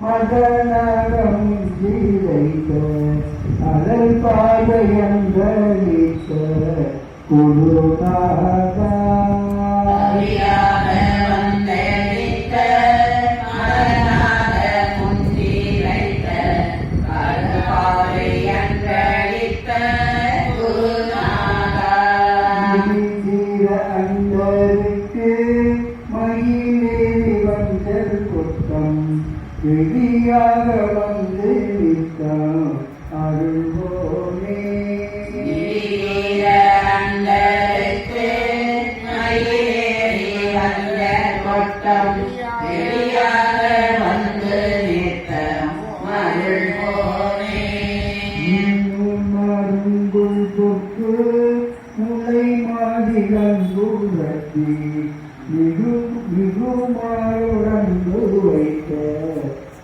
மதநரம் சீரைத்த அலை பாதையந்தளித்த குருநாதா செடியாக வந்து விட்டான் அருள்வோனே முளை மாதிரங்குழத்தி மிகு மிகுமாருடன் வைத்த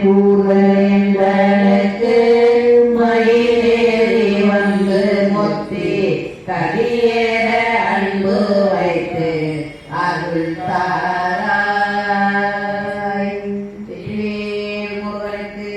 கூர்வேந்தனுக்கு மயிலேறி வந்து முத்தி கடியேற அன்பு வைத்து அருள் தாராய் முருகனுக்கு